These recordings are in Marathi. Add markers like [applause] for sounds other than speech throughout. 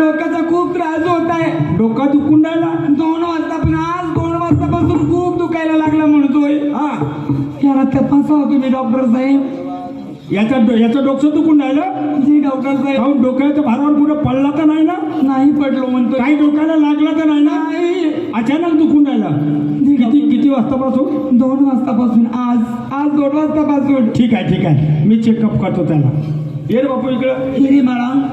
डोक्याचा खूप त्रास होत आहे. डोका दुखून राहिला. दोन वाजता पण आज दोन वाजतापासून खूप दुखायला लागला म्हणतोय. हा. याला तपासा तुम्ही डॉक्टर साहेब. याचा याचं डोकं दुखून राहिलं? जी डॉक्टर साहेब. काहून डोक्याच्या भारावर कुठं पडला तर नाही ना? नाही पडलो म्हणतोय. काही डोक्याला लागला तर नाही ना? अचानक दुखून राहिला. किती किती वाजतापासून? दोन वाजतापासून. आज आज दोन वाजतापासून. ठीक आहे ठीक आहे. मी चेकअप करतो त्याला. ये रे बापू इकडं. हिरे बाळा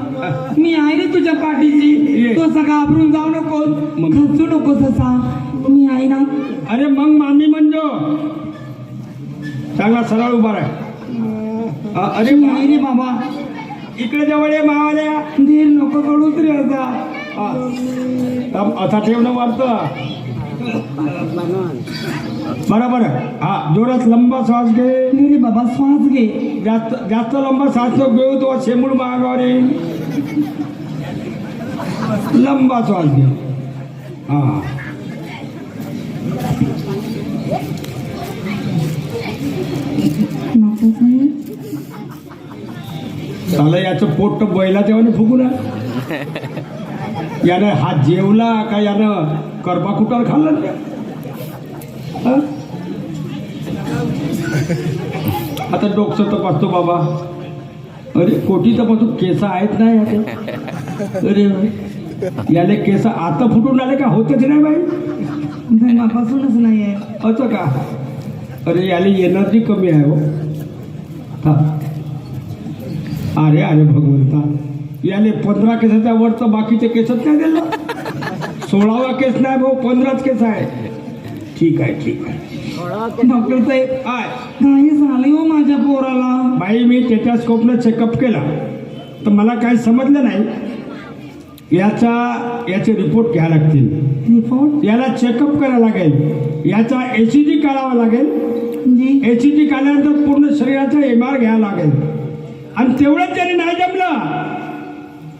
मी आहे रे तुझ्या पाठीची ये. तो असा घाबरून जाऊ नको. मग? खचू नकोस असा मी आहे ना. अरे मग मामी म्हणजे. चांगला सरळ उभा राह. अ- अरे मी आहे रे बाबा. इकडे जवळ ये मावाल्या. धीर नको करूच रे असा. हा. थांब, असा ठेवणं वाटतं बरं बरं हा जोरात लंबा श्वास घे हिरे बाबा श्वास घे जास्त जास्त लंबा श्वास नको घेऊ तो शेमूळ महागावर येईल लंबा श्वास घे हा। नको साहेब चालं याचं पोट तर बैलाच्या वाणी फुगू ना यानं हा जेवला का यानं करपा कुटार खाल्ला? हा? आता डोकं तपासतो बाबा. अरे कोटी तपासतो केस आहेत ना याचे अरे याले केस आता फुटून आले का? होतेच नाही बाई. जन्मापासूनच नाही आहे. असं का? अरे याला एनर्जी कमी आहे हो. हा. अरे अरे भगवंता. याले पंधरा केसाच्या वरचं बाकीचे केसच नाही दिलं. सोळावा केस नाही भाऊ पंधराच केस आहे. ठीक आहे ठीक आहे. डॉक्टर साहेब काय काही झाले हो माझ्या पोराला. बाई मी टेटास्कोपनं चेकअप केला. तर मला काही समजलं नाही. याचा याचे रिपोर्ट घ्यावे लागतील. रिपोर्ट याला चेकअप करावं लागेल. याचा एसीजी काढावा लागेल. जी एसीजी काढल्यानंतर पूर्ण शरीराचा एम आर घ्यावा लागेल. आणि तेवढंच जरी नाही जमलं.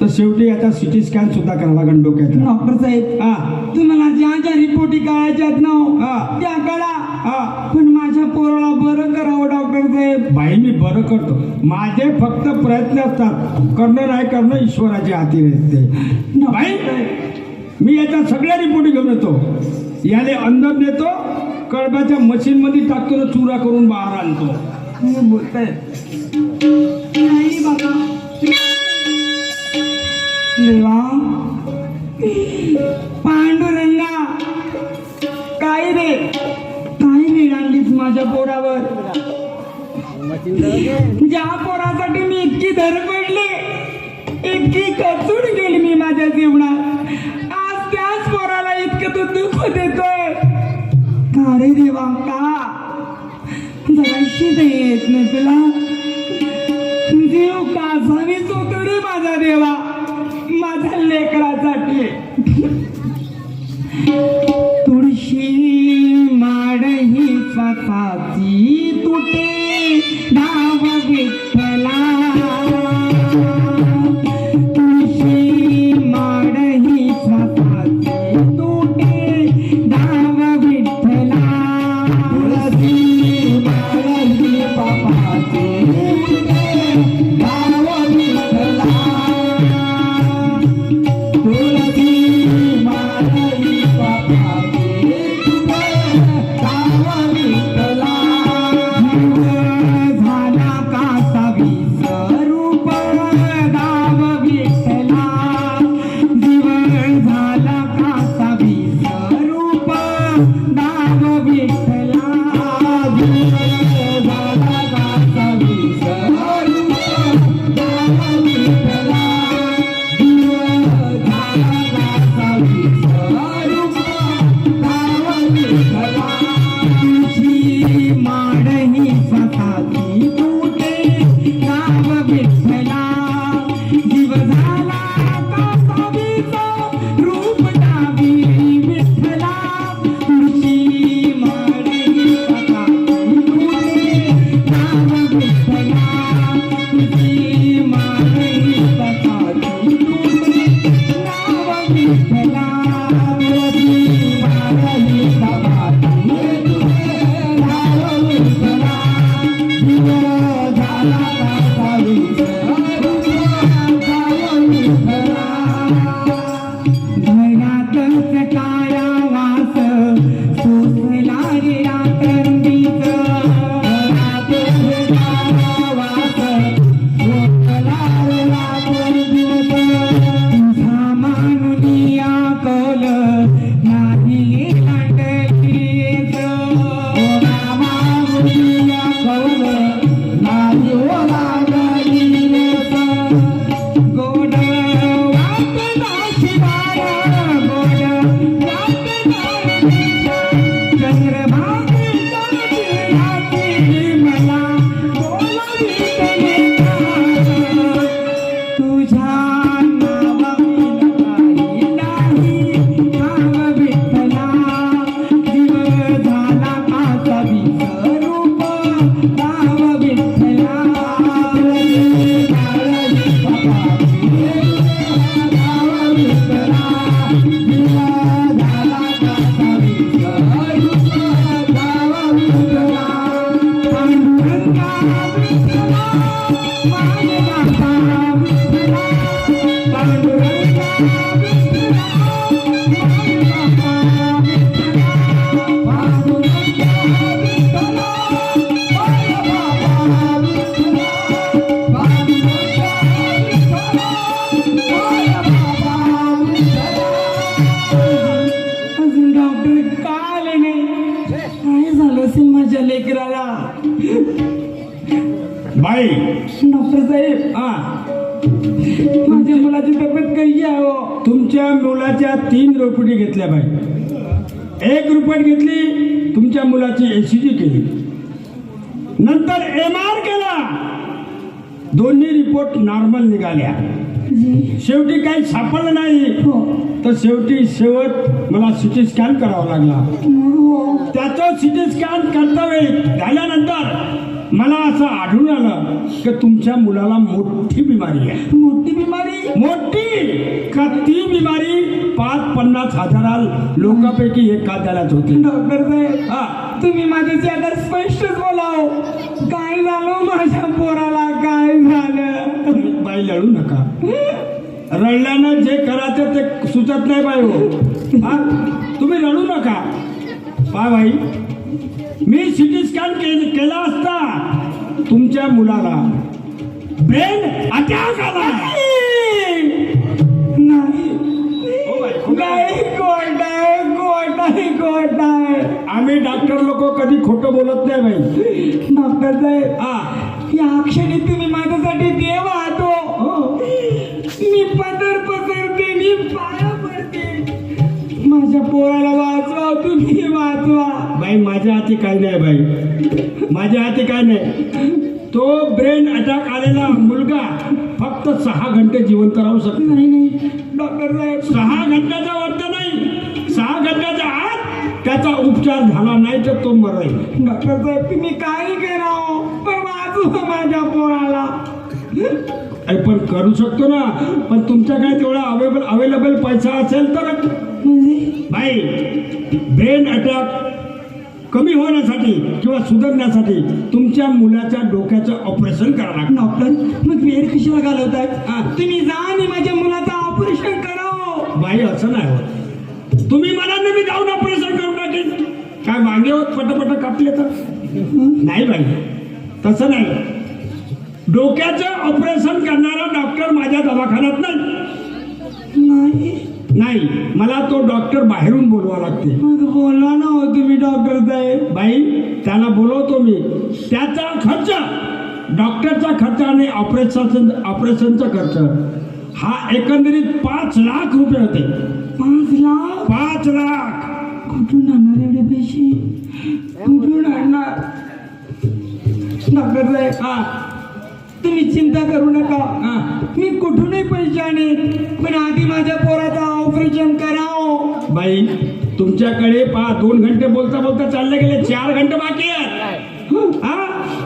तर शेवटी याचा सिटी स्कॅन सुद्धा करावा लागेल डोक्याचा डॉक्टर साहेब हा. तुम्हाला ज्या ज्या रिपोर्टी काढायच्यात ना हो, हा. त्या काढा हा. पण माझ्या पोराला बरं करावं डॉक्टर साहेब. बाई मी बरं करतो. माझे फक्त प्रयत्न असतात. करणं नाही करणं ईश्वराची हाती असते बाई डॉक्टर मी याच्या सगळ्या रिपोर्टी घेऊन येतो. याले अंदर नेतो कळब्याच्या मशीनमध्ये टाकतो ना चुरा करून बाहेर आणतो. बोलताय. नाही बाबा. देवा पांडुरंगा. काय रे? काय रे आणलीस माझ्या पोरावर. ज्या पोरासाठी मी इतकी धर पडली इतकी कचून गेली मी माझ्या जीवनात. आज त्याच पोराला इतकं तू दुःख देतोय. का रे देवा का जराशी येत नाही तुला. देव कासावीच होतो रे माझा देवा. माझ्या लेकरासाठी. तुळशी माड ही स्वतःच तुझ्या मुलाची तब्येत कशी आहे हो? तुमच्या मुलाच्या तीन रोपटी घेतल्या बाई. एक रुपयात घेतली तुमच्या मुलाची एसीजी केली. नंतर एम आर केला. दोन्ही रिपोर्ट नॉर्मल निघाल्या. शेवटी काही सापडलं नाही. हो. तर शेवटी शेवट मला सिटी स्कॅन करावा लागला. हो. त्याचं सिटी स्कॅन करता वेळी झाल्यानंतर असं आढळून आलं की तुमच्या मुलाला मोठी बिमारी आहे. मोठी बिमारी? मोठी! का ती बिमारी पाच पन्नास हजारा लोकांपैकी एक खाद्यालाच होती. डॉक्टर साहेब हा. तुम्ही माझ्याशी आता स्पष्टच बोलाव. काय झालं माझ्या पोराला? काय झालं? बाई लढू नका. रडल्यानं जे करायचं ते सुचत नाही बाई हो. हा? तुम्ही रडू नका. Pi by me CT scan केला असता. तुमच्या मुलाला ब्रेन अटॅक आला. आम्ही डॉक्टर लोक कधी खोटं बोलत नाही बाई. डॉक्टर साहेब हा. या क्षणी तुम्ही माझ्यासाठी देव बाई माझ्या हाती काय नाही बाई. माझ्या हाती काय नाही. तो ब्रेन अटॅक आलेला मुलगा फक्त सहा घंटे जिवंत राहू शकतो नाही. नाही डॉक्टर सहा घंट्याचा अर्थ नाही. सहा घंट्याच्या आत त्याचा उपचार झाला नाही तर तो मरेल डॉक्टर साहेब तुम्ही काही करा हो, पण वाचवा माझ्या पोराला. अरे पण करू शकतो ना. पण तुमच्याकडे तेवढा अवेलेबल अवेलेबल पैसा असेल तर? बाई ब्रेन अटॅक कमी होण्यासाठी किंवा सुधारण्यासाठी तुमच्या मुलाच्या डोक्याचं ऑपरेशन करावं लागतं. डॉक्टर मग वेळ कशाला घालवताय? हा. तुम्ही जा आणि माझ्या मुलाचं ऑपरेशन करा. बाई असं नाही होत. तुम्ही मला मी जाऊन ऑपरेशन करून टाकेन काय मागे होत? पटपट कापले तर नाही बाई. तसं नाही. डोक्याचं ऑपरेशन करणारा डॉक्टर माझ्या दवाखान्यात नाही. नाही मला तो डॉक्टर बाहेरून बोलवा लागते. बोला ना हो तुम्ही डॉक्टर साहेब. बाई त्याला बोलवतो मी. त्याचा खर्च डॉक्टरचा खर्च आणि ऑपरेशन ऑपरेशनचा खर्च हा एकंदरीत पाच लाख रुपये होते. पाच लाख? पाच लाख. कुठून आणणार एवढे पैसे? कुठून आणणार? डॉक्टर साहेब हा तुम्ही चिंता करू नका. मी कुठूनही पैसे आणेन पण आधी माझ्या पोराचं ऑपरेशन करावं. बाई तुमच्याकडे पा दोन घंटे बोलता बोलता चालले गेले चार घंटे बाकी आहेत. हा.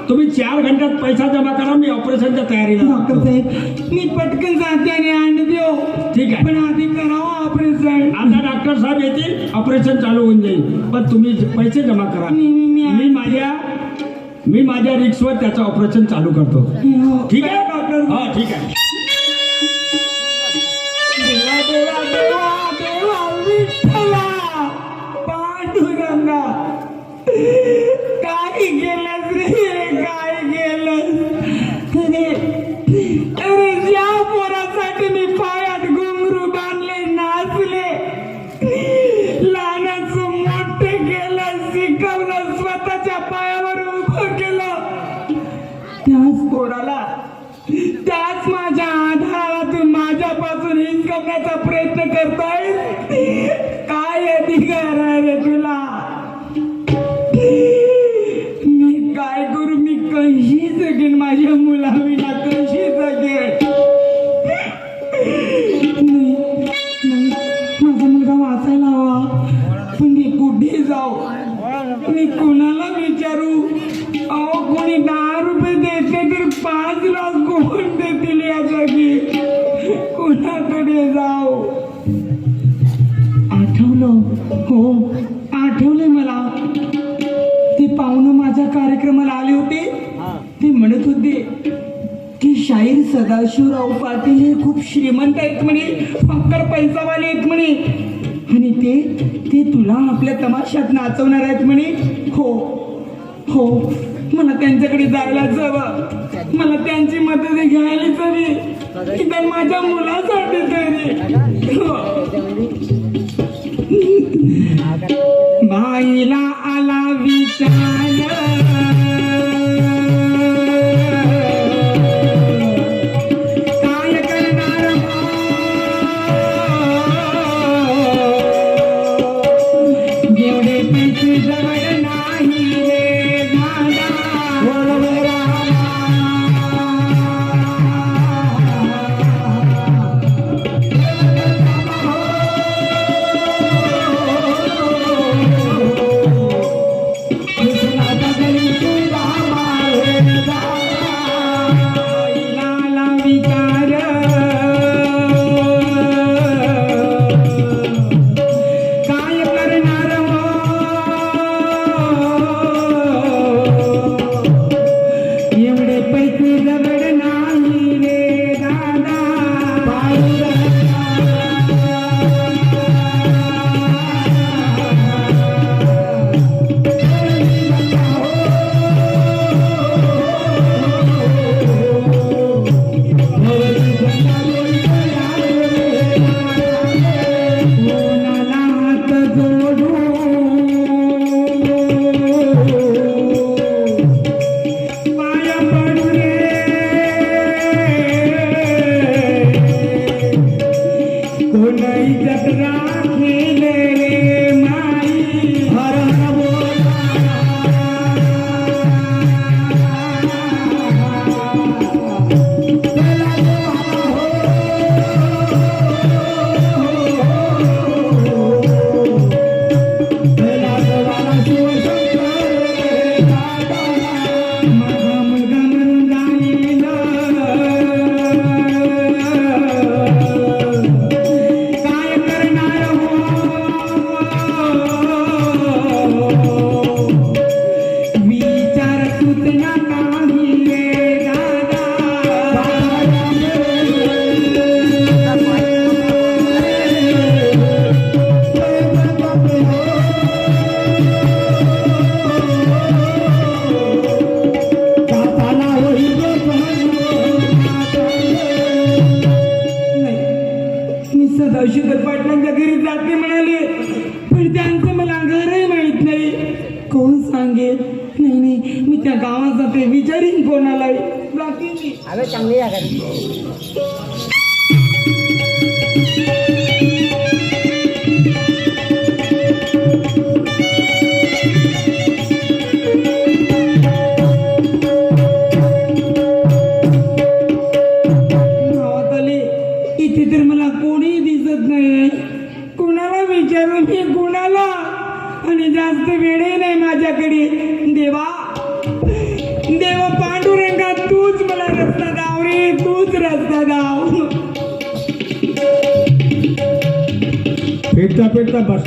तुम्ही चार घंट्यात पैसा जमा करा मी ऑपरेशनच्या तयारीला डॉक्टर. साहेब मी पटकन जाते आणि आणून देऊ. ठीक आहे. पण आधी करावं ऑपरेशन. आता डॉक्टर साहेब येतील ऑपरेशन चालू होऊन जाईल. पण तुम्ही पैसे जमा करा. मी माझ्या मी माझ्या रिक्सवर त्याचं ऑपरेशन चालू करतो ठीक आहे डॉक्टर हा ठीक आहे पांडुरंगा काय गेला कुठे मी कोणाला विचारू? अहो कोणी दहा रुपये देते तर पाच लाख कोण देतील या जागी कोणाकडे जाऊ? आठवलं? हो आठवले मला. ते पाहुणं माझ्या कार्यक्रमाला आले होते. ते म्हणत होते की शाहीर सदाशिवराव पाटील हे खूप श्रीमंत आहेत म्हणे. फक्कर पैसावाले आहेत म्हणे. आणि ते ते तुला आपल्या तमाशात नाचवणार आहेत म्हणे. हो हो. मला त्यांच्याकडे जायला जावं. मला त्यांची मदत घ्यायला हवी तर माझ्या मुलासाठी तरी. हो. बाईला आला विचार.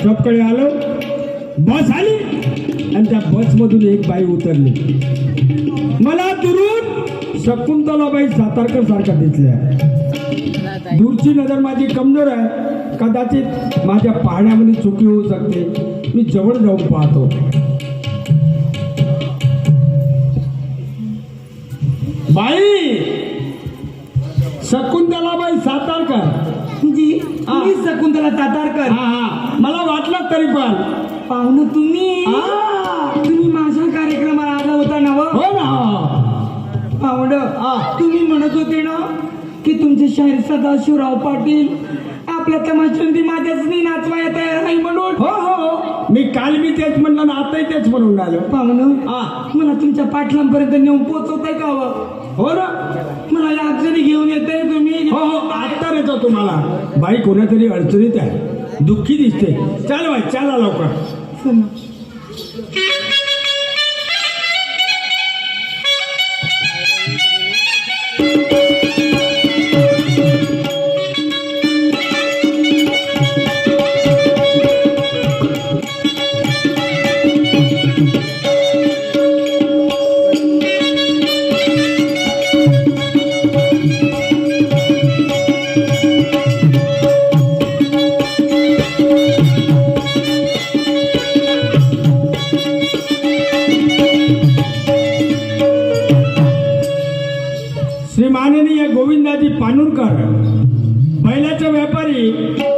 स्टॉपकडे आलो. बस आली आणि त्या बसमधून एक बाई उतरली. मला दुरून शकुंतलाबाई सातारकर सारखा दिसल्या. दूरची नजर माझी कमजोर आहे. कदाचित माझ्या पाहण्यामध्ये चुकी होऊ शकते. मी जवळ जाऊन पाहतो. बाई! शकुंतलाबाई सातारकर. जी हा. मी शकुंतला तातारकर हा हा. मला वाटलं तरी पण. पाहुणं तुम्ही? हा. तुम्ही माझ्या कार्यक्रमाला आला होता ना व? हो ना पाहुणं हा. तुम्ही म्हणत होते ना की तुमचे शाहीर सदाशिवराव पाटील आपल्या तमाशुंदी माझ्याच नाही नाचवाया तयार नाही म्हणून. हो हो हो. मी काल मी तेच म्हणलं ना आताही तेच म्हणून राहिलो. पाहुणं हा. मला तुमच्या पाटलांपर्यंत नेऊन पोचवताय का हो? हो ना. मला या घेऊन येते तुम्ही. हो हो. आता तुम्हाला. बाई कोणातरी अडचणीत आहे. दुःखी दिसते. चाल बाई चला लवकर. माननीय गोविंदाजी पानूरकर बैलाचे व्यापारी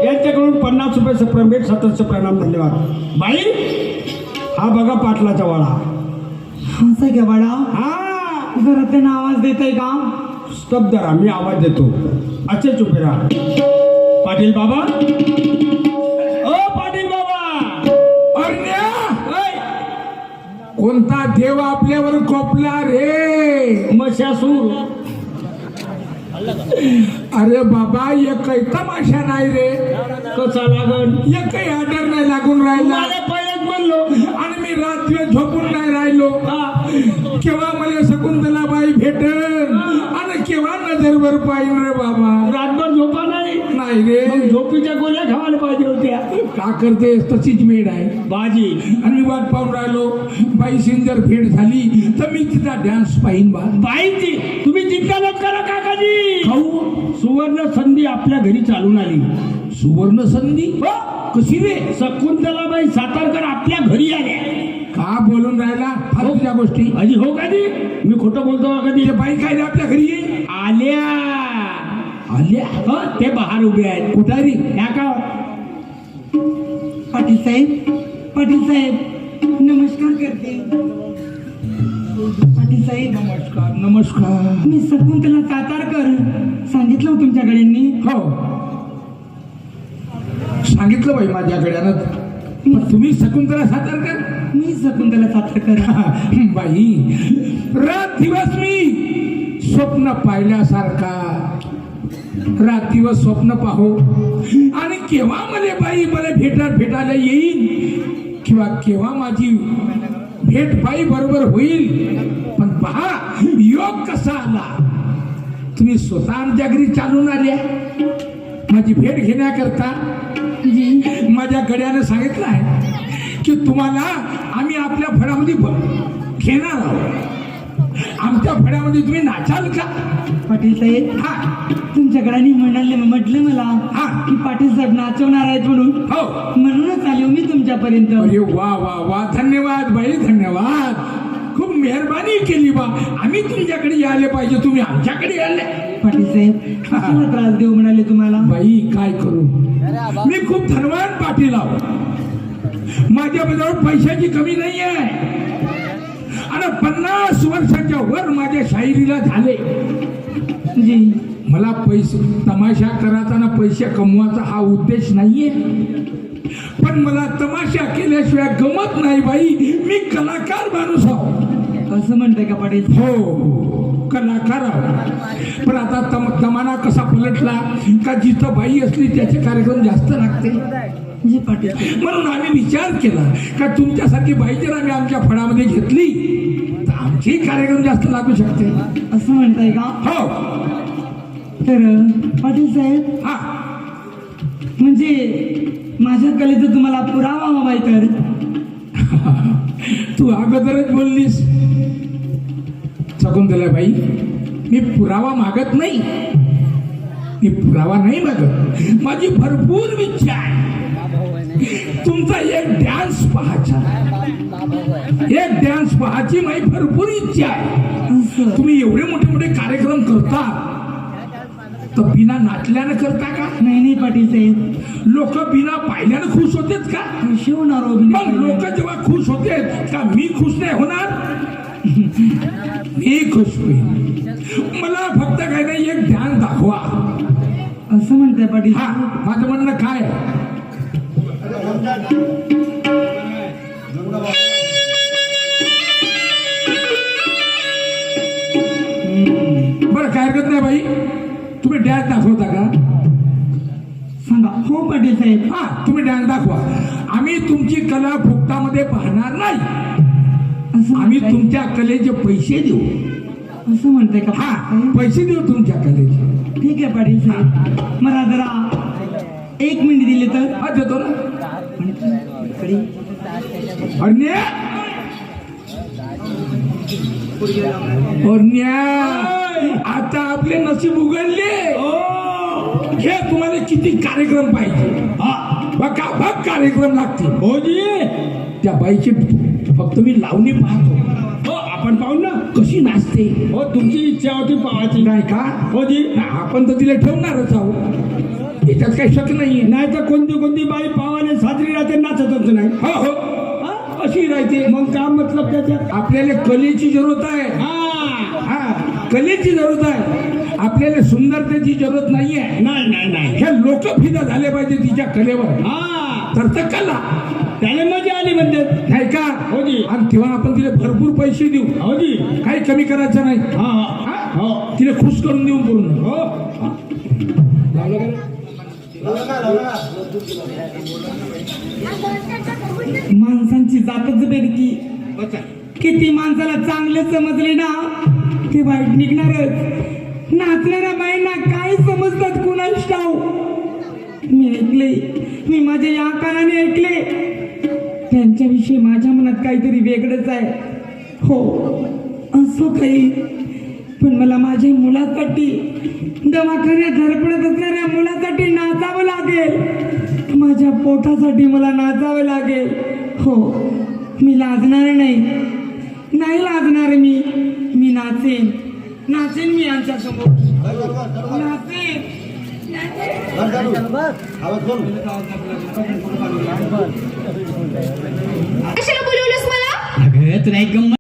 यांच्याकडून पन्नास रुपये प्रमेट सतरशे प्रणाम धन्यवाद. बाई हा बघा पाटलाचा वाडा. असं घ्या बाळा? हा. जरा त्यांना आवाज देताय का? स्तब्ध राहा मी आवाज देतो. अच्छे चुपे राहा. पाटील बाबा. ओ पाटील बाबा. ओय, कोणता देव आपल्यावर कोपला रे? मशासूर. अरे बाबा एकही तमाशा नाही रे. कसा लागन? एकही आदर नाही लागून राहिला. म्हणलो. आणि मी रात्री झोपून नाही राहिलो. हा, केव्हा मला शकुंतलाबाई भेटन? आणि केव्हा नजरवर पाहिन रे बाबा? रातभर झोपा नाही? नाही रे. झोपीच्या गोळ्या खावायला पाहिजे होत्या. का करतेस? तशीच मेड आहे. बाजी. आणि मी वाट पाहून राहिलो. बाई जर भेट झाली तर मी तिचा डान्स पाहिन बा. बाईची तुम्ही चिंता नको करा काकाजी. खाऊ. सुवर्ण संधी आपल्या घरी चालून आली. सुवर्ण संधी? हो. कशी रे? शकुंतलाबाई सातारकर आपल्या घरी आल्या. का बोलून राहिला? फालतूच्या गोष्टी. अजी हो कधी मी खोटं बोलतो का कधी बाई काय रे आपल्या घरी येईल आल्या. आल्या? हो ते बाहेर उभे आहेत. कुठारी ह्या का? पाटील साहेब पाटील साहेब नमस्कार करते. पाटील साहेब नमस्कार नमस्कार. मी शकुंतला सातारकर. सांगितलं हो तुमच्याकडे मी हो. सांगितलं बाई माझ्याकडे पण तुम्ही शकुंतला सातारकर? मी शकुंतला सातारकर. बाई. रात दिवस मी स्वप्न पाहिल्यासारखा. रात दिवस स्वप्न पाहो. आणि केव्हा मला बाई मला भेटा भेटायला येईल किंवा केव्हा माझी भेट बाई बरोबर होईल. पण पहा योग कसा आला? तुम्ही स्वतः आमच्या घरी चालून आल्या. माझी भेट घेण्याकरता. माझ्या गड्यानं सांगितलं आहे की तुम्हाला आम्ही आपल्या फळामध्ये घेणार आहोत. आमच्या फळ्यामध्ये तुम्ही नाचाल का? पाटील साहेब हा. तुमच्याकडे म्हणाले म्हटलं मला हा. की पाटील साहेब नाचवणार आहेत म्हणून. हो. म्हणूनच आले हो मी तुमच्यापर्यंत. अरे वा वा वा. धन्यवाद बाई धन्यवाद. खूप मेहरबानी केली बा. आम्ही तुमच्याकडे यायला पाहिजे. तुम्ही आमच्याकडे यायला. पाटील साहेब कशाला त्रास देऊ म्हणाले तुम्हाला? बाई काय करू? मी खूप धनवान पाटील आहो. माझ्याबरोबर पैशाची कमी नाही आहे आणि पन्नास वर्षाच्या वर माझ्या शाहिरीला झाले. जी. मला पैसे तमाशा करायचा पैसे कमवायचा हा उद्देश नाहीये. पण मला तमाशा केल्याशिवाय गमत नाही बाई. मी कलाकार माणूस आहो. असं म्हणताय का पाटील? हो. कलाकार आहो. पण आता तम जमाना कसा पलटला का जिथं बाई असली त्याचे कार्यक्रम जास्त लागते. म्हणून आम्ही विचार केला का तुमच्यासारखी बाई जर आम्ही आमच्या फळामध्ये घेतली तर आमचे कार्यक्रम जास्त लागू शकते. असं म्हणताय का? हो. तर पाटील साहेब हा. म्हणजे माझ्या कलेचा तुम्हाला पुरावा हवाय तर. तू अगोदरच बोललीस. शकुंतला बाई. मी पुरावा मागत नाही. मी पुरावा नाही मागत. माझी भरपूर इच्छा आहे. तुमचा एक डान्स पाहायचा. एक डान्स पाहायची माझी भरपूर इच्छा आहे. तुम्ही एवढे मोठे मोठे कार्यक्रम करता. तर बिना नाचल्यानं करता का? नाही नाही पाटील साहेब. लोक बिना पाहिल्यानं खुश होतेच का? खुशी होणार हो मग लोक जेव्हा खुश होते का मी खुश नाही होणार? [laughs] मी खुश होईल मला फक्त काही नाही एक ध्यान दाखवा. असं म्हणताय पाटील हा माझं म्हणणं काय? आहे? बरं काय हरकत नाही बाई. तुम्ही डॅन्स दाखवता का? सांगा. हो पाटील साहेब. हा तुम्ही डॅन्स दाखवा. आम्ही तुमची कला फुकटामध्ये पाहणार नाही. असं आम्ही म्हणताय? तुमच्या कलेचे पैसे देऊ. असं म्हणताय का? हा पैसे देऊ तुमच्या कलेचे. ठीक आहे पाटील साहेब. मला जरा एक मिनिट दिले तर. हा देतो ना. अर्ण्या अर्ण्या आता आपले नशीब उघडले. हे तुम्हाला किती कार्यक्रम पाहिजे. बघा बघ कार्यक्रम लागतील. हो जी. त्या बाईची फक्त मी लावणी पाहतो. हो आपण पाहू ना कशी नाचते. हो तुमची इच्छा होती पाहायची. नाही का? हो जी. आपण तर तिला ठेवणारच आहोत. याच्यात काही शक नाहीये. नाही तर कोणती कोणती बाई पावाने साजरी राहते नाचतच नाही. हो. हो? अशी राहते. मग काय मतलब त्याच्यात? आपल्याला कलेची जरूरत आहे. हा. कलेची जरूरत आहे. आपल्याला सुंदरतेची जरूरत नाहीये. नाही नाही नाही. हे लोक फिदा झाले पाहिजे तिच्या कलेवर. हा. तर तर कला. त्याला मजा आली म्हणजे नाही का? हो जी. आणि तेव्हा आपण तिला भरपूर पैसे देऊ. हो जी. काही कमी करायचं नाही. हा हा. हो? तिला खुश करून देऊ पूर्ण. हो. माणसांची जातच बेरकी किती माणसाला चांगले समजले ना? ते वाईट निघणारच. नाचणाऱ्या बाईंना काय समजतात कुणाच ठाऊ मी ऐकले मी माझ्या या कानाने ऐकले त्यांच्याविषयी माझ्या मनात काहीतरी वेगळंच आहे. हो असो काही. पण मला माझ्या मुलासाठी दवाखान्यात धडपडत असणाऱ्या मुलासाठी नाचावं लागेल. माझ्या पोटासाठी मला नाचावं लागेल. हो मी लाजणार नाही. नाही लाजणार मी. मी नाचेन. नाचेन मी यांच्या समोर. नाचेन. कशाला बोलवलंस मला? अगं तुला एक गंमत